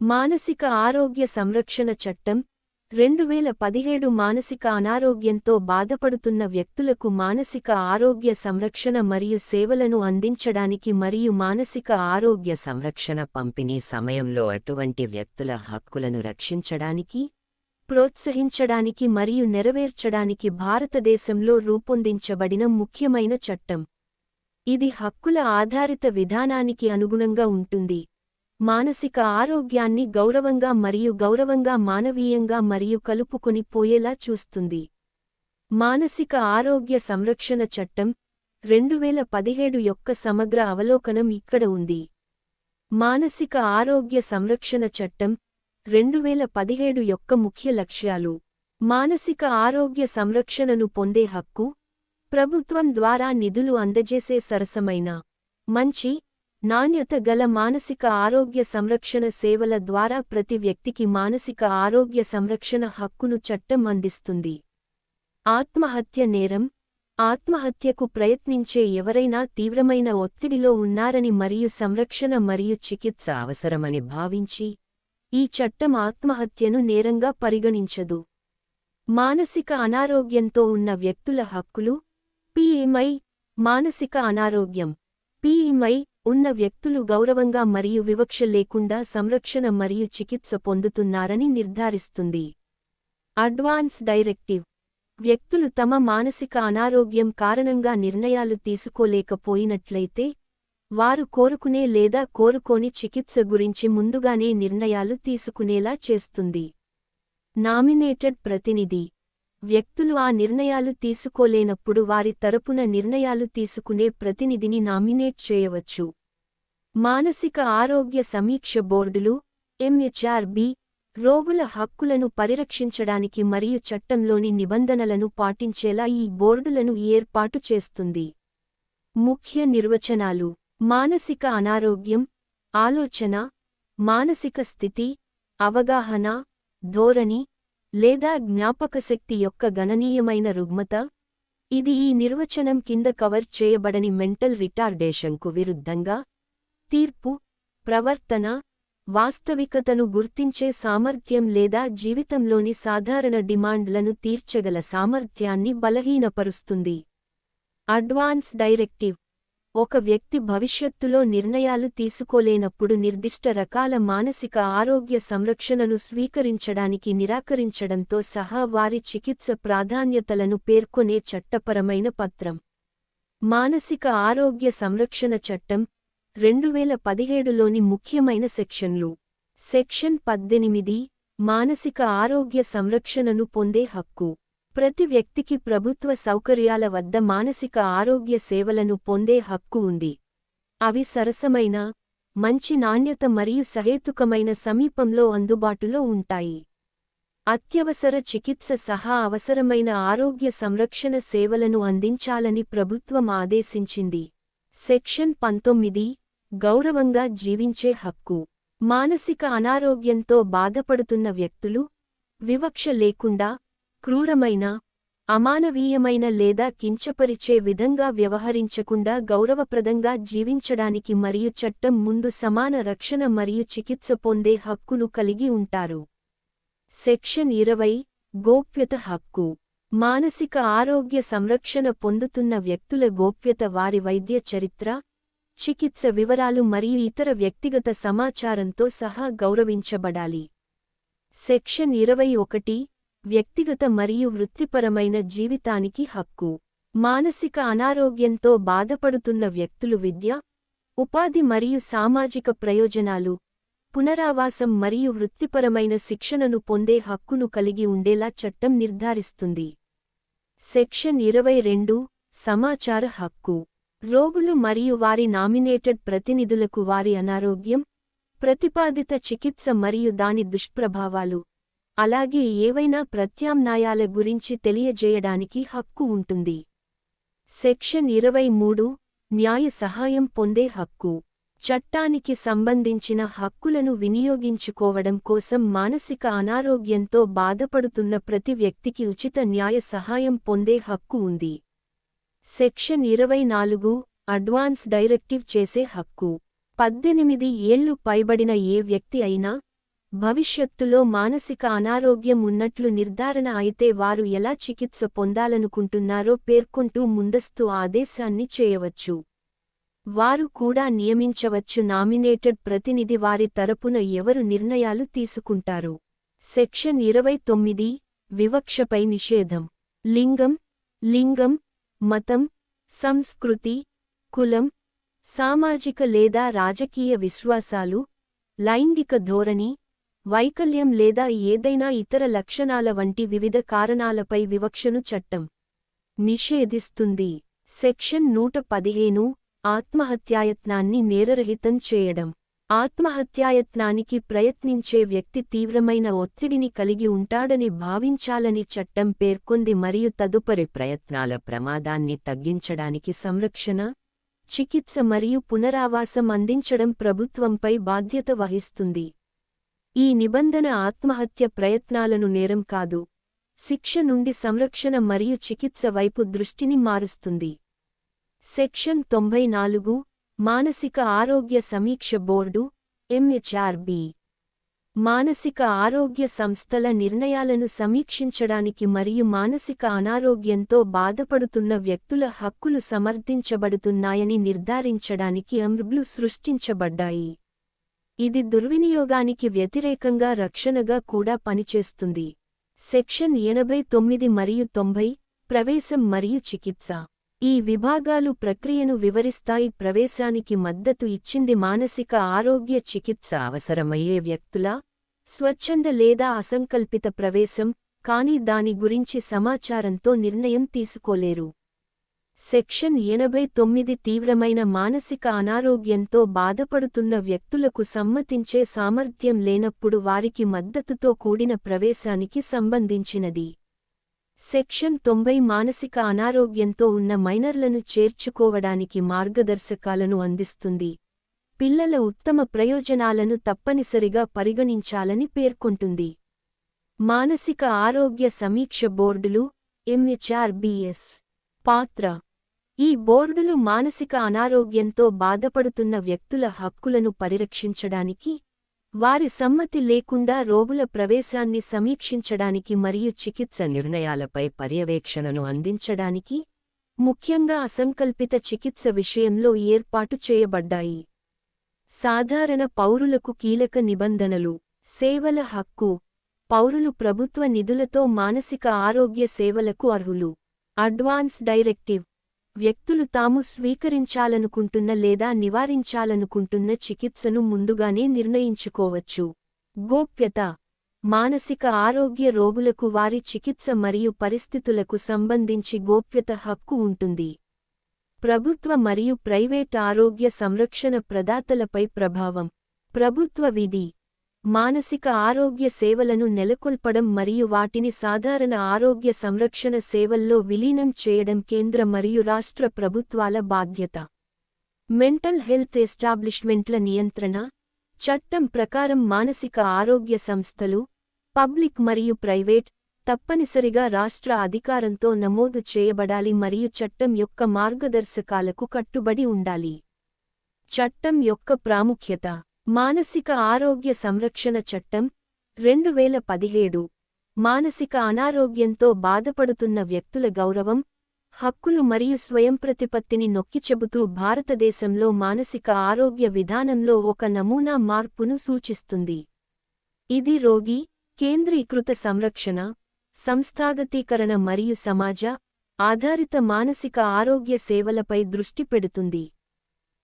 మానసిక ఆరోగ్య సంరక్షణ చట్టం రెండు వేల పదిహేడు మానసిక అనారోగ్యంతో బాధపడుతున్న వ్యక్తులకు మానసిక ఆరోగ్య సంరక్షణ మరియు సేవలను అందించడానికి మరియు మానసిక ఆరోగ్య సంరక్షణ పంపిణీ సమయంలో అటువంటి వ్యక్తుల హక్కులను రక్షించడానికి ప్రోత్సహించడానికి మరియు నెరవేర్చడానికి భారతదేశంలో రూపొందించబడిన ముఖ్యమైన చట్టం. ఇది హక్కుల ఆధారిత విధానానికి అనుగుణంగా ఉంటుంది. మానసిక ఆరోగ్యాన్ని గౌరవంగా మరియు గౌరవంగా మానవీయంగా మరియు కలుపుకొని పోయేలా చూస్తుంది. మానసిక ఆరోగ్య సంరక్షణ చట్టం రెండువేల పదిహేడు యొక్క సమగ్ర అవలోకనం ఇక్కడ ఉంది. మానసిక ఆరోగ్య సంరక్షణ చట్టం రెండువేల పదిహేడు యొక్క ముఖ్య లక్ష్యాలు. మానసిక ఆరోగ్య సంరక్షణను పొందే హక్కు ప్రభుత్వం ద్వారా నిధులు అందజేసే సరసమైన మంచి నాణ్యత గల మానసిక ఆరోగ్య సంరక్షణ సేవల ద్వారా ప్రతి వ్యక్తికి మానసిక ఆరోగ్య సంరక్షణ హక్కును చట్టం అందిస్తుంది. ఆత్మహత్య నేరం ఆత్మహత్యకు ప్రయత్నించే ఎవరైనా తీవ్రమైన ఒత్తిడిలో ఉన్నారని మరియు సంరక్షణ మరియు చికిత్స అవసరమని భావించి ఈ చట్టం ఆత్మహత్యను నేరంగా పరిగణించదు. మానసిక అనారోగ్యంతో ఉన్న వ్యక్తుల హక్కులు పిఎంఐ మానసిక అనారోగ్యం. పిఇమై ఉన్న వ్యక్తులు గౌరవంగా మరియు వివక్ష లేకుండా సంరక్షణ మరియు చికిత్స పొందుతున్నారని నిర్ధారిస్తుంది. Advance directive. వ్యక్తులు తమ మానసిక అనారోగ్యం కారణంగా నిర్ణయాలు తీసుకోలేకపోయినట్లయితే వారు కోరుకునే లేదా కోరుకోని చికిత్స గురించి ముందుగానే నిర్ణయాలు తీసుకునేలా చేస్తుంది. నామినేటెడ్ ప్రతినిధి. వ్యక్తులు ఆ నిర్ణయాలు తీసుకోలేనప్పుడు వారి తరపున నిర్ణయాలు తీసుకునే ప్రతినిధిని నామినేట్ చేయవచ్చు. మానసిక ఆరోగ్య సమీక్ష బోర్డులు ఎంహెచ్ఆర్బి రోగుల హక్కులను పరిరక్షించడానికి మరియు చట్టంలోని నిబంధనలను పాటించేలా ఈ బోర్డులను ఏర్పాటు చేస్తుంది. ముఖ్య నిర్వచనాలు మానసిక అనారోగ్యం ఆలోచన మానసిక స్థితి అవగాహన ధోరణి లేదా జ్ఞాపకశక్తి యొక్క గణనీయమైన రుగ్మత? ఇది ఈ నిర్వచనం కింద కవర్ చేయబడని మెంటల్ రిటార్డేషన్కు విరుద్ధంగా? తీర్పు ప్రవర్తన వాస్తవికతను గుర్తించే సామర్థ్యం లేదా జీవితంలోని సాధారణ డిమాండ్లను తీర్చగల సామర్థ్యాన్ని బలహీనపరుస్తుంది. అడ్వాన్స్ డైరెక్టివ్ ఒక వ్యక్తి భవిష్యత్తులో నిర్ణయాలు తీసుకోలేనప్పుడు నిర్దిష్ట రకాల మానసిక ఆరోగ్య సంరక్షణను స్వీకరించడానికి నిరాకరించడంతో సహా వారి చికిత్స ప్రాధాన్యతలను పేర్కొనే చట్టపరమైన పత్రం. మానసిక ఆరోగ్య సంరక్షణ చట్టం రెండువేల పదిహేడులోని ముఖ్యమైన సెక్షన్లు. సెక్షన్ పద్దెనిమిది మానసిక ఆరోగ్య సంరక్షణను పొందే హక్కు. ప్రతి వ్యక్తికి ప్రభుత్వ సౌకర్యాల వద్ద మానసిక ఆరోగ్య సేవలను పొందే హక్కు ఉంది. అవి సరసమైన మంచి నాణ్యత మరియు సహేతుకమైన సమీపంలో అందుబాటులో ఉంటాయి. అత్యవసర చికిత్స సహా అవసరమైన ఆరోగ్య సంరక్షణ సేవలను అందించాలని ప్రభుత్వం ఆదేశించింది. సెక్షన్ పంతొమ్మిది గౌరవంగా జీవించే హక్కు. మానసిక అనారోగ్యంతో బాధపడుతున్న వ్యక్తులు వివక్ష లేకుండా క్రూరమైన అమానవీయమైన లేదా కించపరిచే విధంగా వ్యవహరించకుండా గౌరవప్రదంగా జీవించడానికి మరియు చట్టం ముందు సమాన రక్షణ మరియు చికిత్స పొందే హక్కును కలిగి ఉంటారు. సెక్షన్ ఇరవై గోప్యత హక్కు. మానసిక ఆరోగ్య సంరక్షణ పొందుతున్న వ్యక్తుల గోప్యత వారి వైద్య చరిత్ర చికిత్స వివరాలు మరియు ఇతర వ్యక్తిగత సమాచారంతో సహా గౌరవించబడాలి. సెక్షన్ ఇరవై ఒకటి వ్యక్తిగత మరియు వృత్తిపరమైన జీవితానికి హక్కు. మానసిక అనారోగ్యంతో బాధపడుతున్న వ్యక్తులు విద్య ఉపాధి మరియు సామాజిక ప్రయోజనాలు పునరావాసం మరియు వృత్తిపరమైన శిక్షణను పొందే హక్కును కలిగి ఉండేలా చట్టం నిర్ధారిస్తుంది. సెక్షన్ ఇరవై రెండు సమాచార హక్కు. రోగులు మరియు వారి నామినేటెడ్ ప్రతినిధులకు వారి అనారోగ్యం ప్రతిపాదిత చికిత్స మరియు దాని దుష్ప్రభావాలు. అలాగే ఏవైనా ప్రత్యామ్నాయాల గురించి తెలియజేయడానికి హక్కు ఉంటుంది. సెక్షన్ ఇరవై మూడు న్యాయ సహాయం పొందే హక్కు. చట్టానికి సంబంధించిన హక్కులను వినియోగించుకోవడం కోసం మానసిక అనారోగ్యంతో బాధపడుతున్న ప్రతి వ్యక్తికి ఉచిత న్యాయ సహాయం పొందే హక్కు ఉంది. సెక్షన్ ఇరవై నాలుగు అడ్వాన్స్ డైరెక్టివ్ చేసే హక్కు. పద్దెనిమిది ఏళ్ళు పైబడిన ఏ వ్యక్తి అయినా భవిష్యత్తులో మానసిక అనారోగ్యం ఉన్నట్లు నిర్ధారణ అయితే వారు ఎలా చికిత్స పొందాలనుకుంటున్నారో పేర్కొంటూ ముందస్తు ఆదేశాన్ని చేయవచ్చు. వారు కూడా నియమించవచ్చు. నామినేటెడ్ ప్రతినిధి వారి తరపున ఎవరు నిర్ణయాలు తీసుకుంటారు? సెక్షన్ ఇరవై తొమ్మిది వివక్షపై నిషేధం. లింగం లింగం మతం సంస్కృతి కులం సామాజిక లేదా రాజకీయ విశ్వాసాలు లైంగిక ధోరణి వైకల్యం లేదా ఏదైనా ఇతర లక్షణాల వంటి వివిధ కారణాలపై వివక్షను చట్టం నిషేధిస్తుంది. సెక్షన్ నూట పదిహేను ఆత్మహత్యాయత్నాన్ని నేరరహితం చేయడం. ఆత్మహత్యాయత్నానికి ప్రయత్నించే వ్యక్తి తీవ్రమైన ఒత్తిడిని కలిగి ఉంటాడని భావించాలని చట్టం పేర్కొంది మరియు తదుపరి ప్రయత్నాల ప్రమాదాన్ని తగ్గించడానికి సంరక్షణ చికిత్స మరియు పునరావాసం అందించడం ప్రభుత్వంపై బాధ్యత వహిస్తుంది. ఈ నిబంధన ఆత్మహత్య ప్రయత్నాలను నేరం కాదు. శిక్ష నుండి సంరక్షణ మరియు చికిత్స వైపు దృష్టిని మారుస్తుంది. సెక్షన్ తొంభై నాలుగు మానసిక ఆరోగ్య సమీక్ష బోర్డు ఎంహెచ్ఆర్బి మానసిక ఆరోగ్య సంస్థల నిర్ణయాలను సమీక్షించడానికి మరియు మానసిక అనారోగ్యంతో బాధపడుతున్న వ్యక్తుల హక్కులు సమర్థించబడుతున్నాయని నిర్ధారించడానికి అమృబ్లు సృష్టించబడ్డాయి. ఇది దుర్వినియోగానికి వ్యతిరేకంగా రక్షణగా కూడా పనిచేస్తుంది. సెక్షన్ ఎనభై తొమ్మిది మరియు తొంభై ప్రవేశం మరియు చికిత్స. ఈ విభాగాలు ప్రక్రియను వివరిస్తాయి. ప్రవేశానికి మద్దతు ఇచ్చింది మానసిక ఆరోగ్య చికిత్స అవసరమయ్యే వ్యక్తుల స్వచ్ఛంద లేదా అసంకల్పిత ప్రవేశం కానీ దాని గురించి సమాచారంతో నిర్ణయం తీసుకోలేరు. సెక్షన్ ఎనభై తొమ్మిది తీవ్రమైన మానసిక అనారోగ్యంతో బాధపడుతున్న వ్యక్తులకు సమ్మతించే సామర్థ్యం లేనప్పుడు వారికి మద్దతుతో కూడిన ప్రవేశానికి సంబంధించినది. సెక్షన్ తొంభై మానసిక అనారోగ్యంతో ఉన్న మైనర్లను చేర్చుకోవడానికి మార్గదర్శకాలను అందిస్తుంది. పిల్లల ఉత్తమ ప్రయోజనాలను తప్పనిసరిగా పరిగణించాలని పేర్కొంటుంది. మానసిక ఆరోగ్య సమీక్ష బోర్డులు ఎంహెచ్ఆర్బిఎస్ పాత్ర ఈ బోర్డులు మానసిక అనారోగ్యంతో బాధపడుతున్న వ్యక్తుల హక్కులను పరిరక్షించడానికి వారి సమ్మతి లేకుండా రోగుల ప్రవేశాన్ని సమీక్షించడానికి మరియు చికిత్స నిర్ణయాలపై పర్యవేక్షణను అందించడానికి ముఖ్యంగా అసంకల్పిత చికిత్స విషయంలో ఏర్పాటు చేయబడ్డాయి. సాధారణ పౌరులకు కీలక నిబంధనలు సేవల హక్కు పౌరులు ప్రభుత్వ నిధులతో మానసిక ఆరోగ్య సేవలకు అర్హులు. అడ్వాన్స్ డైరెక్టివ్ వ్యక్తులు తాము స్వీకరించాలనుకుంటున్న లేదా నివారించాలనుకుంటున్న చికిత్సను ముందుగానే నిర్ణయించుకోవచ్చు. గోప్యత. మానసిక ఆరోగ్య రోగులకు వారి చికిత్స మరియు పరిస్థితులకు సంబంధించి గోప్యత హక్కు ఉంటుంది. ప్రభుత్వ మరియు ప్రైవేట్ ఆరోగ్య సంరక్షణ ప్రదాతలపై ప్రభావం. ప్రభుత్వ విధి. మానసిక ఆరోగ్య సేవలను నెలకొల్పడం మరియు వాటిని సాధారణ ఆరోగ్య సంరక్షణ సేవల్లో విలీనం చేయడం కేంద్ర మరియు రాష్ట్ర ప్రభుత్వాల బాధ్యత. మెంటల్ హెల్త్ ఎస్టాబ్లిష్మెంట్ల నియంత్రణ చట్టం ప్రకారం మానసిక ఆరోగ్య సంస్థలు పబ్లిక్ మరియు ప్రైవేట్ తప్పనిసరిగా రాష్ట్ర అధికారంతో నమోదు చేయబడాలి మరియు చట్టం యొక్క మార్గదర్శకాలకు కట్టుబడి ఉండాలి. చట్టం యొక్క ప్రాముఖ్యత మానసిక ఆరోగ్య సంరక్షణ చట్టం రెండు వేల పదిహేడు. మానసిక అనారోగ్యంతో బాధపడుతున్న వ్యక్తుల గౌరవం హక్కులు మరియు స్వయంప్రతిపత్తిని నొక్కిచెబుతూ భారతదేశంలో మానసిక ఆరోగ్య విధానంలో ఒక నమూనా మార్పును సూచిస్తుంది. ఇది రోగి కేంద్రీకృత సంరక్షణ సంస్థాగతీకరణ మరియు సమాజ ఆధారిత మానసిక ఆరోగ్య సేవలపై దృష్టి పెడుతుంది.